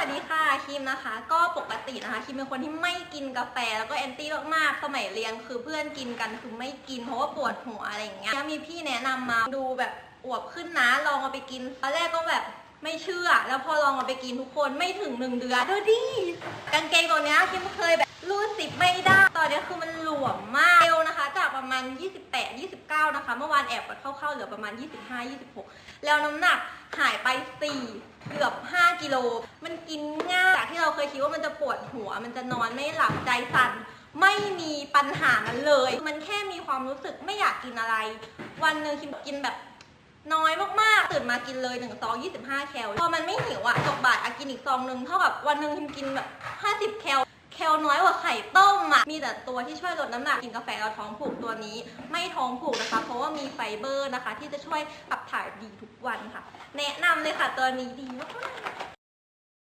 วัสดีค่ะคิมนะคะ ก็ปกตินะคะคิมเป็นคนที่ไม่กินกาแฟแล้วก็แอนตี้มากๆสมัยเรียนคือเพื่อนกินกันคือไม่กินเพราะว่าปวดหัวอะไรอย่างเงี้ยมีพี่แนะนำมาดูแบบอวบขึ้นนะลองเอาไปกินตอนแรกก็แบบไม่เชื่อ แล้วพอลองเอาไปกินทุกคนไม่ถึงหนึ่งเดือนดูดิกางเกงตัวเนี้ยคิมเคยแบบรูดสิบไม่ได้ ตอนนี้คือมันหลวมมากเอวนะคะ จากประมาณ 28 29 นะคะ เมื่อวานแอบกดเข้าๆเหลือประมาณ 25 26 แล้วน้ำหนักหายไป 4 เกือบ5 กิโล มันกินง่ายจากที่เราเคยคิดว่ามันจะปวดหัว มันจะนอนไม่หลับใจสั่นไม่มีปัญหานั้นเลย มันแค่มีความรู้สึกไม่อยากกินอะไร วันหนึ่งคิมกินแบบน้อยมากๆ ตื่นมากินเลย1ซอง25 แคล พอมันไม่หิวอะตกบ่ายอะกินอีกซองหนึ่งเท่ากับวันหนึ่งคิมกินแบบ 50 แคล แคลน้อยกว่าไข่ต้มอะมีแต่ตัวที่ช่วยลดน้ำหนัก กินกาแฟเราท้องผูกตัวนี้ ไม่ท้องผูกนะคะ เพราะว่ามีไฟเบอร์นะคะ ที่จะช่วยขับถ่ายดีทุกวันค่ะ แนะนำเลยค่ะตัวนี้ดีมาก